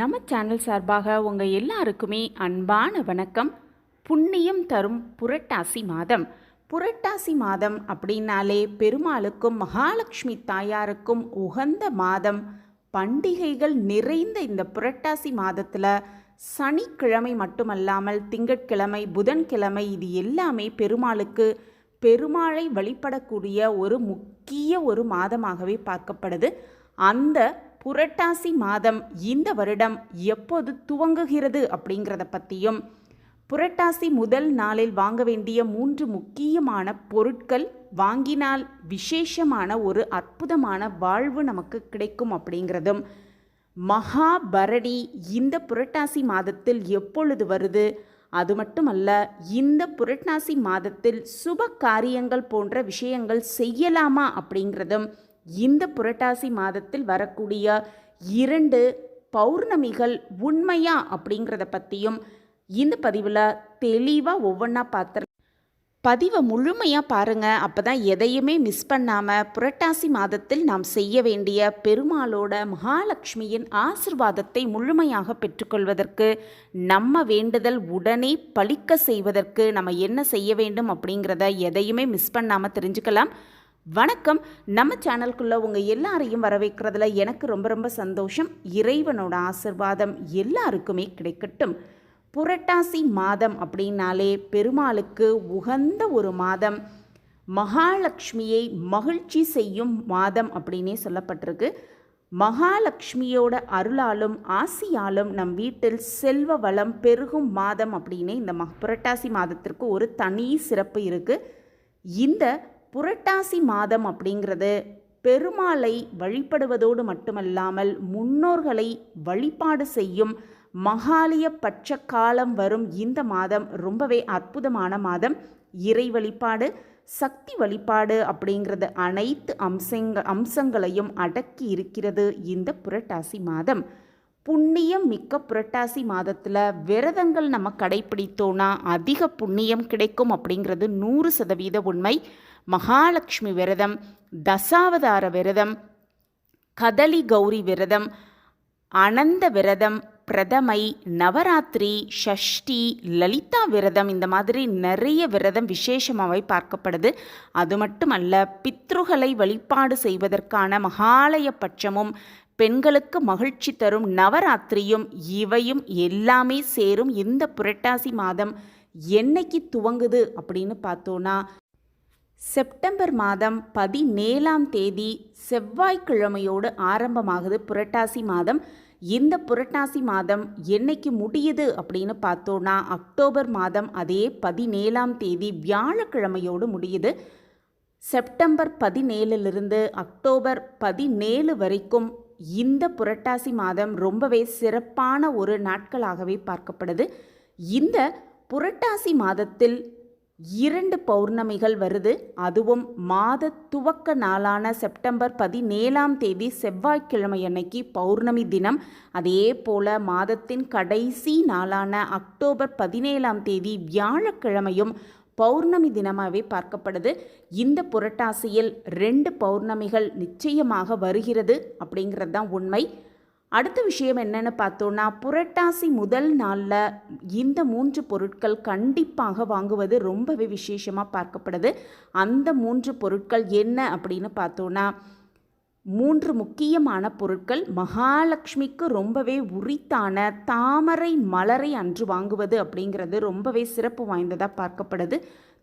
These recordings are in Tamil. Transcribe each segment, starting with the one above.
நம்ம சேனல் சார்பாக உங்கள் எல்லாருக்குமே அன்பான வணக்கம். புண்ணியம் தரும் புரட்டாசி மாதம். புரட்டாசி மாதம் அப்படின்னாலே பெருமாளுக்கும் மகாலட்சுமி தாயாருக்கும் உகந்த மாதம். பண்டிகைகள் நிறைந்த இந்த புரட்டாசி மாதத்தில் சனிக்கிழமை மட்டுமல்லாமல் திங்கட்கிழமை புதன்கிழமை இது எல்லாமே பெருமாளுக்கு பெருமாளை வழிபடக்கூடிய ஒரு முக்கிய ஒரு மாதமாகவே பார்க்கப்படுது. அந்த புரட்டாசி மாதம் இந்த வருடம் எப்போது துவங்குகிறது அப்படிங்கிறத பற்றியும் புரட்டாசி முதல் நாளில் வாங்க வேண்டிய மூன்று முக்கியமான பொருட்கள் வாங்கினால் விசேஷமான ஒரு அற்புதமான வாழ்வு நமக்கு கிடைக்கும் அப்படிங்கிறதும் மகாபரணி இந்த புரட்டாசி மாதத்தில் எப்பொழுது வருது? அது மட்டுமல்ல இந்த புரட்டாசி மாதத்தில் சுப காரியங்கள் போன்ற விஷயங்கள் செய்யலாமா அப்படிங்கிறதும் இந்த புரட்டாசி மாதத்தில் வரக்கூடிய இரண்டு பௌர்ணமிகள் உண்மையா அப்படிங்கிறத பற்றியும் இந்த பதிவில் தெளிவாக ஒவ்வொன்றா பார்த்து பதிவை முழுமையாக பாருங்கள் அப்போ தான் எதையுமே மிஸ் பண்ணாமல் புரட்டாசி மாதத்தில் நாம் செய்ய வேண்டிய பெருமாளோட மகாலட்சுமியின் ஆசிர்வாதத்தை முழுமையாக பெற்றுக்கொள்வதற்கு நம்ம வேண்டுதல் உடனே பழிக்க செய்வதற்கு நம்ம என்ன செய்ய வேண்டும் அப்படிங்கிறத எதையுமே மிஸ் பண்ணாமல் தெரிஞ்சுக்கலாம். வணக்கம். நம்ம சேனல்குள்ளே உங்கள் எல்லாரையும் வரவேற்கிறதுல எனக்கு ரொம்ப ரொம்ப சந்தோஷம். இறைவனோட ஆசிர்வாதம் எல்லாருக்குமே கிடைக்கட்டும். புரட்டாசி மாதம் அப்படின்னாலே பெருமாளுக்கு உகந்த ஒரு மாதம். மகாலட்சுமியை மகிழ்ச்சி செய்யும் மாதம் அப்படின்னே சொல்லப்பட்டிருக்கு. மகாலட்சுமியோட அருளாலும் ஆசியாலும் நம் வீட்டில் செல்வ வளம் பெருகும் மாதம் அப்படின்னே இந்த ம புரட்டாசி மாதத்திற்கு ஒரு தனி சிறப்பு இருக்குது இந்த புரட்டாசி மாதம் அப்படிங்கிறது பெருமாளை வழிபடுவதோடு மட்டுமல்லாமல் முன்னோர்களை வழிபாடு செய்யும் மகாலிய பட்ச காலம் வரும் இந்த மாதம் ரொம்பவே அற்புதமான மாதம். இறை வழிபாடு சக்தி வழிபாடு அப்படிங்கிறது அனைத்து அம்சங்க அம்சங்களையும் அடக்கி இருக்கிறது இந்த புரட்டாசி மாதம். புண்ணியம் மிக்க புரட்டாசி மாதத்தில் விரதங்கள் நம்ம கடைப்பிடித்தோன்னா அதிக புண்ணியம் கிடைக்கும் அப்படிங்கிறது நூறு சதவீத உண்மை. மகாலட்சுமி விரதம் தசாவதார விரதம் கதலி கௌரி விரதம் அனந்த விரதம் பிரதமை நவராத்திரி ஷஷ்டி லலிதா விரதம் இந்த மாதிரி நிறைய விரதம் விசேஷமாகவே பார்க்கப்படுது. அது மட்டுமல்ல பித்ருகளை வழிபாடு செய்வதற்கான மகாலய பட்சமும் பெண்களுக்கு மகிழ்ச்சி தரும் நவராத்திரியும் இவையும் எல்லாமே சேரும் இந்த புரட்டாசி மாதம் என்னைக்கு துவங்குது அப்படின்னு பார்த்தோன்னா செப்டம்பர் மாதம் பதினேழாம் தேதி செவ்வாய்க்கிழமையோடு ஆரம்பமாகுது புரட்டாசி மாதம். இந்த புரட்டாசி மாதம் என்னைக்கு முடியுது அப்படின்னு பார்த்தோன்னா அக்டோபர் மாதம் அதே பதினேழாம் தேதி வியாழக்கிழமையோடு முடியுது. செப்டம்பர் பதினேழுலிருந்து அக்டோபர் பதினேழு வரைக்கும் இந்த புரட்டாசி மாதம் ரொம்பவே சிறப்பான ஒரு நாட்களாகவே பார்க்கப்படுது. இந்த புரட்டாசி மாதத்தில் இரண்டு பௌர்ணமிகள் வருது. அதுவும் மாத துவக்க நாளான செப்டம்பர் பதினேழாம் தேதி செவ்வாய்க்கிழமை அன்னைக்கு பௌர்ணமி தினம். அதே போல மாதத்தின் கடைசி நாளான அக்டோபர் பதினேழாம் தேதி வியாழக்கிழமையும் பௌர்ணமி தினமாகவே பார்க்கப்படுது. இந்த புரட்டாசியில் ரெண்டு பௌர்ணமிகள் நிச்சயமாக வருகிறது அப்படிங்கிறது தான் உண்மை. அடுத்த விஷயம் என்னென்னு பார்த்தோன்னா புரட்டாசி முதல் நாளில் இந்த மூன்று பொருட்கள் கண்டிப்பாக வாங்குவது ரொம்பவே விசேஷமாக பார்க்கப்படுது. அந்த மூன்று பொருட்கள் என்ன அப்படின்னு பார்த்தோன்னா மூன்று முக்கியமான பொருட்கள் மகாலட்சுமிக்கு ரொம்பவே உரித்தான தாமரை மலரை அன்று வாங்குவது அப்படிங்கிறது ரொம்பவே சிறப்பு வாய்ந்ததாக பார்க்கப்படுது.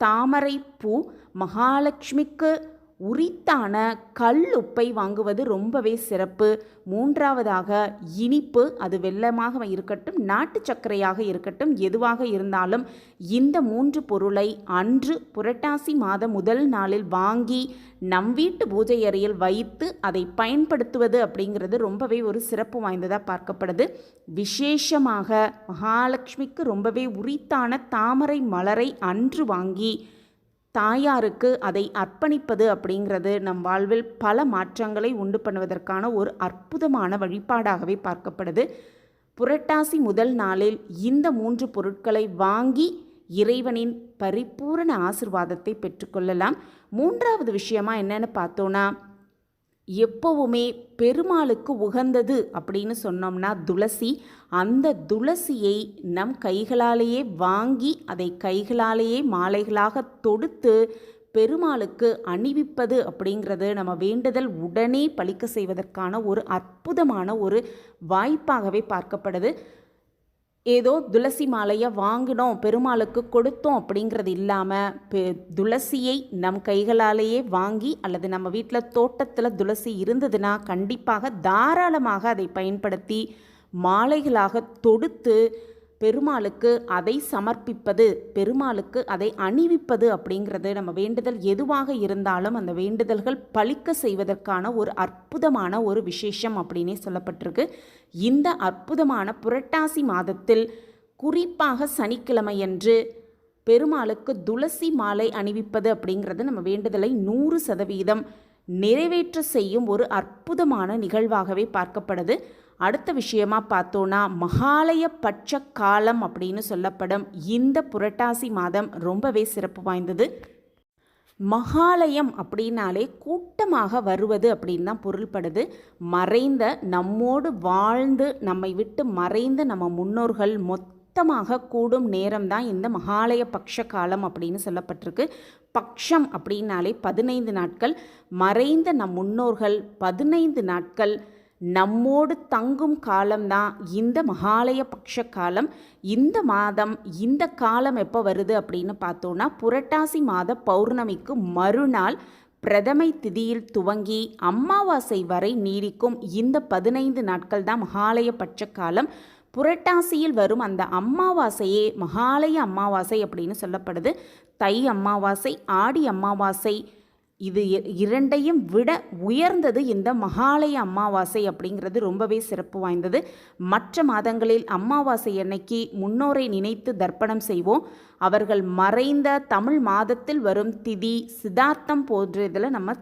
தாமரை பூ மகாலட்சுமிக்கு உரித்தான கல் உப்பை வாங்குவது ரொம்பவே சிறப்பு. மூன்றாவதாக இனிப்பு. அது வெள்ளமாக இருக்கட்டும் நாட்டு சர்க்கரையாக இருக்கட்டும் எதுவாக இருந்தாலும் இந்த மூன்று பொருளை அன்று புரட்டாசி மாத முதல் நாளில் வாங்கி நம் வீட்டு பூஜை அறையில் வைத்து அதை பயன்படுத்துவது அப்படிங்கிறது ரொம்பவே ஒரு சிறப்பு வாய்ந்ததாக பார்க்கப்படுது. விசேஷமாக மகாலட்சுமிக்கு ரொம்பவே உரித்தான தாமரை மலரை அன்று வாங்கி தாயாருக்கு அதை அர்ப்பணிப்பது அப்படிங்கிறது நம் வாழ்வில் பல மாற்றங்களை உண்டு பண்ணுவதற்கான ஒரு அற்புதமான வழிபாடாகவே பார்க்கப்படுது. புரட்டாசி முதல் நாளில் இந்த மூன்று பொருட்களை வாங்கி இறைவனின் பரிபூரண ஆசிர்வாதத்தை பெற்றுக்கொள்ளலாம் மூன்றாவது விஷயமா என்னன்னு பார்த்தோன்னா எப்போவுமே பெருமாளுக்கு உகந்தது அப்படின்னு சொன்னோம்னா துளசி. அந்த துளசியை நம் கைகளாலேயே வாங்கி அதை கைகளாலேயே மாலைகளாக தொடுத்து பெருமாளுக்கு அணிவிப்பது அப்படிங்கிறது நம்ம வேண்டுதல் உடனே பழிக்க செய்வதற்கான ஒரு அற்புதமான ஒரு வாய்ப்பாகவே பார்க்கப்படுது. ஏதோ துளசி மாலையை வாங்கினோம் பெருமாளுக்கு கொடுத்தோம் அப்படிங்கிறது இல்லாமல் பெ துளசியை நம் கைகளாலேயே வாங்கி அல்லது நம்ம வீட்டில் தோட்டத்தில் துளசி இருந்ததுன்னா கண்டிப்பாக தாராளமாக அதை பயன்படுத்தி மாலைகளாக தொடுத்து பெருமாளுக்கு அதை சமர்ப்பிப்பது பெருமாளுக்கு அதை அணிவிப்பது அப்படிங்கிறது நம்ம வேண்டுதல் எதுவாக இருந்தாலும் அந்த வேண்டுதல்கள் பழிக்க செய்வதற்கான ஒரு அற்புதமான ஒரு விசேஷம் அப்படின்னே சொல்லப்பட்டிருக்கு. இந்த அற்புதமான புரட்டாசி மாதத்தில் குறிப்பாக சனிக்கிழமையன்று பெருமாளுக்கு துளசி மாலை அணிவிப்பது அப்படிங்கிறது நம்ம வேண்டுதலை நூறு சதவீதம் நிறைவேற்ற செய்யும் ஒரு அற்புதமான நிகழ்வாகவே பார்க்கப்படுது. அடுத்த விஷயமா பார்த்தோன்னா மகாலய பட்ச காலம் அப்படின்னு சொல்லப்படும் இந்த புரட்டாசி மாதம் ரொம்பவே சிறப்பு வாய்ந்தது. மகாலயம் அப்படின்னாலே கூட்டமாக வருவது அப்படின்னு தான் பொருள்படுது. மறைந்த நம்மோடு வாழ்ந்து நம்மை விட்டு மறைந்த நம்ம முன்னோர்கள் மொத்தமாக கூடும் நேரம் தான் இந்த மகாலய பக்ஷ காலம் அப்படின்னு சொல்லப்பட்டிருக்கு. பக்ஷம் அப்படின்னாலே பதினைந்து நாட்கள். மறைந்த நம் முன்னோர்கள் பதினைந்து நாட்கள். நம்மோடு தங்கும் காலம்தான் இந்த மகாலய பக்ஷ காலம் இந்த மாதம் இந்த காலம் எப்போ வருது அப்படின்னு பார்த்தோன்னா புரட்டாசி மாத பௌர்ணமிக்கு மறுநாள் பிரதமை திதியில் துவங்கி அமாவாசை வரை நீடிக்கும் இந்த பதினைந்து நாட்கள் தான் மகாலய பட்ச காலம் புரட்டாசியில் வரும் அந்த அமாவாசையே மகாலய அமாவாசை அப்படின்னு சொல்லப்படுது. தை அமாவாசை ஆடி அமாவாசை இது இரண்டையும் விட உயர்ந்தது இந்த மகாலய அமாவாசை அப்படிங்கிறது ரொம்பவே சிறப்பு வாய்ந்தது. மற்ற மாதங்களில் அமாவாசை அன்னைக்கு முன்னோரை நினைத்து தர்ப்பணம் செய்வோம். அவர்கள் மறைந்த தமிழ் மாதத்தில் வரும் திதி சித்தார்த்தம் போன்ற இதில் நம்ம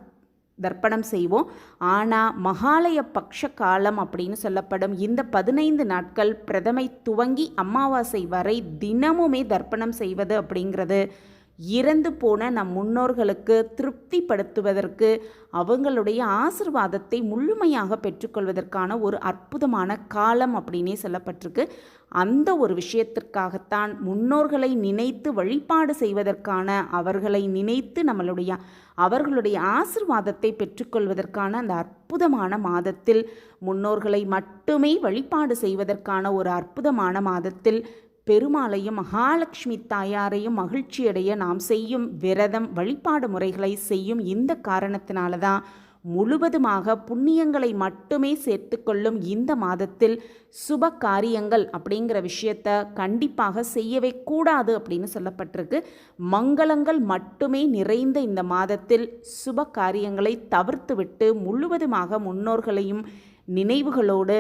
தர்ப்பணம் செய்வோம். ஆனால் மகாலய பக்ஷ காலம் அப்படின்னு சொல்லப்படும் இந்த பதினைந்து நாட்கள் பிரதமை துவங்கி அமாவாசை வரை தினமுமே தர்ப்பணம் செய்வது அப்படிங்கிறது. இறந்து போன நம் முன்னோர்களுக்கு திருப்திப்படுத்துவதற்கு அவங்களுடைய ஆசிர்வாதத்தை முழுமையாக பெற்றுக்கொள்வதற்கான ஒரு அற்புதமான காலம் அப்படின்னே சொல்லப்பட்டிருக்கு. அந்த ஒரு விஷயத்திற்காகத்தான் முன்னோர்களை நினைத்து வழிபாடு செய்வதற்கான அவர்களை நினைத்து நம்மளுடைய அவர்களுடைய ஆசிர்வாதத்தை பெற்றுக்கொள்வதற்கான அந்த அற்புதமான மாதத்தில் முன்னோர்களை மட்டுமே வழிபாடு செய்வதற்கான ஒரு அற்புதமான மாதத்தில் பெருமாளையும் மகாலட்சுமி தாயாரையும் மகிழ்ச்சியடைய நாம் செய்யும் விரதம் வழிபாடு முறைகளை செய்யும் இந்த காரணத்தினால தான் முழுவதுமாக புண்ணியங்களை மட்டுமே சேர்த்துக்கொள்ளும் இந்த மாதத்தில் சுப காரியங்கள் அப்படிங்கிற விஷயத்த கண்டிப்பாக செய்யவே கூடாது அப்படின்னு சொல்லப்பட்டிருக்கு. மங்களங்கள் மட்டுமே நிறைந்த இந்த மாதத்தில் சுப காரியங்களை தவிர்த்துவிட்டு முழுவதுமாக முன்னோர்களையும் நினைவுகளோடு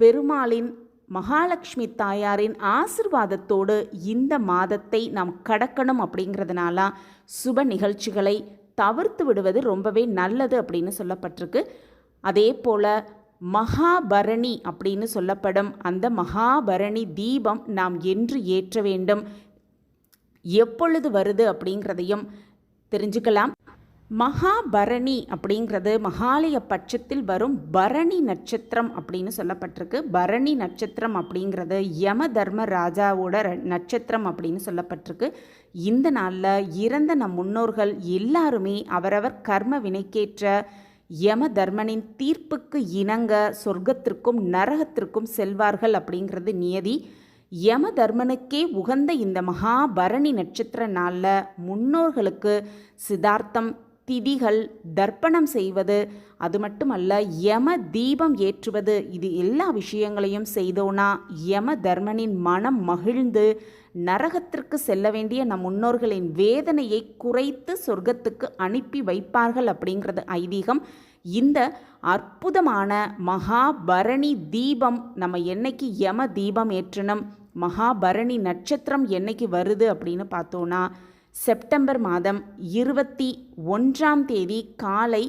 பெருமாளின் மகாலட்சுமி தாயாரின் ஆசிர்வாதத்தோடு இந்த மாதத்தை நாம் கடக்கணும் அப்படிங்கிறதுனால சுப நிகழ்ச்சிகளை தவிர்த்து விடுவது ரொம்பவே நல்லது அப்படின்னு சொல்லப்பட்டிருக்கு. அதே போல் மகாபரணி அப்படின்னு சொல்லப்படும் அந்த மகாபரணி தீபம் நாம் என்று ஏற்ற வேண்டும். எப்பொழுது வருது அப்படிங்கிறதையும் தெரிஞ்சுக்கலாம். மகாபரணி அப்படிங்கிறது மகாலய பட்சத்தில் வரும் பரணி நட்சத்திரம் அப்படின்னு சொல்லப்பட்டிருக்கு. பரணி நட்சத்திரம் அப்படிங்கிறது யம தர்ம ராஜாவோட நட்சத்திரம் அப்படின்னு சொல்லப்பட்டிருக்கு. இந்த நாளில் இறந்த நம் முன்னோர்கள் எல்லாருமே அவரவர் கர்ம வினைக்கேற்ற யம தர்மனின் தீர்ப்புக்கு இணங்க சொர்க்கத்திற்கும் நரகத்திற்கும் செல்வார்கள் அப்படிங்கிறது நியதி. யம தர்மனுக்கே உகந்த இந்த மகாபரணி நட்சத்திர நாளில் முன்னோர்களுக்கு சிதார்த்தம் திதிகள் தர்ப்பணம் செய்வது அது மட்டுமல்ல யம தீபம் ஏற்றுவது இது எல்லா விஷயங்களையும் செய்தோனா யம தர்மனின் மனம் மகிழ்ந்து நரகத்திற்கு செல்ல வேண்டிய நம் முன்னோர்களின் வேதனையை குறைத்து சொர்க்கத்துக்கு அனுப்பி வைப்பார்கள் அப்படிங்கிறது ஐதீகம். இந்த அற்புதமான மகாபரணி தீபம் நம்ம என்னைக்கு யம தீபம் ஏற்றணும் மகாபரணி நட்சத்திரம் என்னைக்கு வருது அப்படின்னு பார்த்தோன்னா செப்டம்பர் மாதம் இருபத்தி ஒன்றாம் தேதி காலை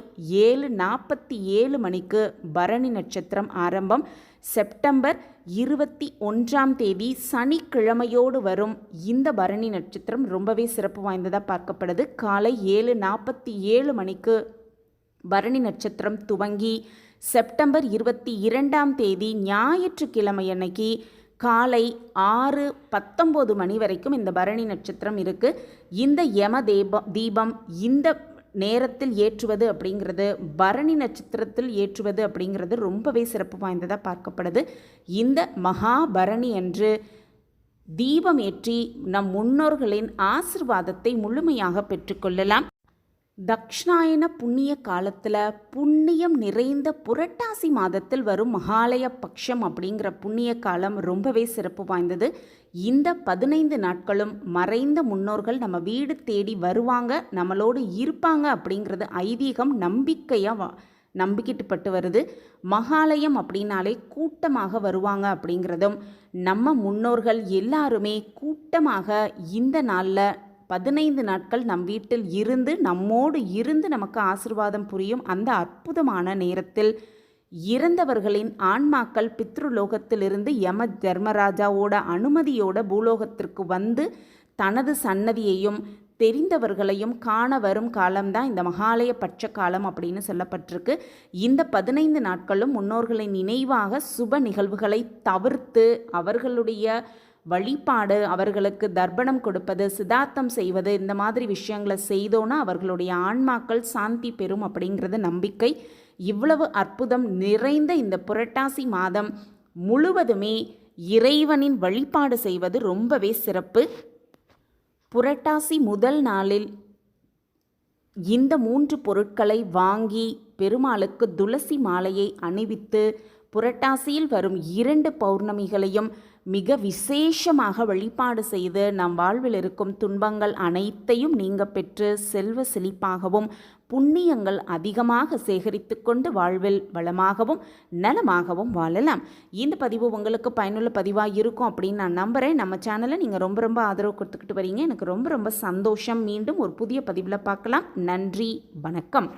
ஏழு நாற்பத்தி ஏழு மணிக்கு பரணி நட்சத்திரம் ஆரம்பம். செப்டம்பர் இருபத்தி ஒன்றாம் தேதி சனிக்கிழமையோடு வரும் இந்த பரணி நட்சத்திரம் ரொம்பவே சிறப்பு வாய்ந்ததாக பார்க்கப்படுது. காலை ஏழு நாற்பத்தி ஏழு மணிக்கு பரணி நட்சத்திரம் துவங்கி செப்டம்பர் இருபத்தி இரண்டாம் தேதி ஞாயிற்றுக்கிழமை அன்னைக்கு காலை ஆறு பத்தொம்போது மணி வரைக்கும் இந்த பரணி நட்சத்திரம் இருக்குது இந்த யம தேப தீபம் இந்த நேரத்தில் ஏற்றுவது அப்படிங்கிறது பரணி நட்சத்திரத்தில் ஏற்றுவது அப்படிங்கிறது ரொம்பவே சிறப்பு வாய்ந்ததாக பார்க்கப்படுது. இந்த மகாபரணி அன்று தீபம் ஏற்றி நம் முன்னோர்களின் ஆசிர்வாதத்தை முழுமையாக பெற்றுக்கொள்ளலாம் தக்ஷணாயன புண்ணிய காலத்தில் புண்ணியம் நிறைந்த புரட்டாசி மாதத்தில் வரும் மகாலய பட்சம் அப்படிங்கிற புண்ணிய காலம் ரொம்பவே சிறப்பு வாய்ந்தது. இந்த பதினைந்து நாட்களும் மறைந்த முன்னோர்கள் நம்ம வீடு தேடி வருவாங்க நம்மளோடு இருப்பாங்க அப்படிங்கிறது ஐதீகம் நம்பிக்கையாக வா நம்பிக்கிட்டுப்பட்டு வருது. மகாலயம் அப்படின்னாலே கூட்டமாக வருவாங்க அப்படிங்கிறதும் நம்ம முன்னோர்கள் எல்லாருமே கூட்டமாக இந்த நாளில் பதினைந்து நாட்கள் நம் வீட்டில் இருந்து நம்மோடு இருந்து நமக்கு ஆசிர்வாதம் புரியும் அந்த அற்புதமான நேரத்தில் இறந்தவர்களின் ஆன்மாக்கள் பித்ருலோகத்திலிருந்து யம தர்மராஜாவோட அனுமதியோட பூலோகத்திற்கு வந்து தனது சன்னதியையும் தெரிந்தவர்களையும் காண வரும் காலம்தான் இந்த மகாலய பட்ச காலம் அப்படின்னு சொல்லப்பட்டிருக்கு. இந்த பதினைந்து நாட்களும் முன்னோர்களின் நினைவாக சுப நிகழ்வுகளை தவிர்த்து அவர்களுடைய வழிபாடு அவர்களுக்கு தர்ப்பணம் கொடுப்பது சிதார்த்தம் செய்வது இந்த மாதிரி விஷயங்களை செய்தோன்னா அவர்களுடைய ஆன்மாக்கள் சாந்தி பெறும் அப்படிங்கிறது நம்பிக்கை. இவ்வளவு அற்புதம் நிறைந்த இந்த புரட்டாசி மாதம் முழுவதுமே இறைவனின் வழிபாடு செய்வது ரொம்பவே சிறப்பு. புரட்டாசி முதல் நாளில் இந்த மூன்று பொருட்களை வாங்கி பெருமாளுக்கு துளசி மாலையை அணிவித்து புரட்டாசியில் வரும் இரண்டு பௌர்ணமிகளையும் மிக விசேஷமாக வழிபாடு செய்து நம் வாழ்வில் இருக்கும் துன்பங்கள் அனைத்தையும் நீங்க பெற்று செல்வ செழிப்பாகவும் புண்ணியங்கள் அதிகமாக சேகரித்து கொண்டு வாழ்வில் வளமாகவும் நலமாகவும் வாழலாம். இந்த பதிவு உங்களுக்கு பயனுள்ள பதிவாக இருக்கும் அப்படின்னு நான் நம்புகிறேன் நம்ம சேனலை நீங்கள் ரொம்ப ரொம்ப ஆதரவு கொடுத்துக்கிட்டு வரீங்க. எனக்கு ரொம்ப ரொம்ப சந்தோஷம். மீண்டும் ஒரு புதிய பதிவில் பார்க்கலாம். நன்றி. வணக்கம்.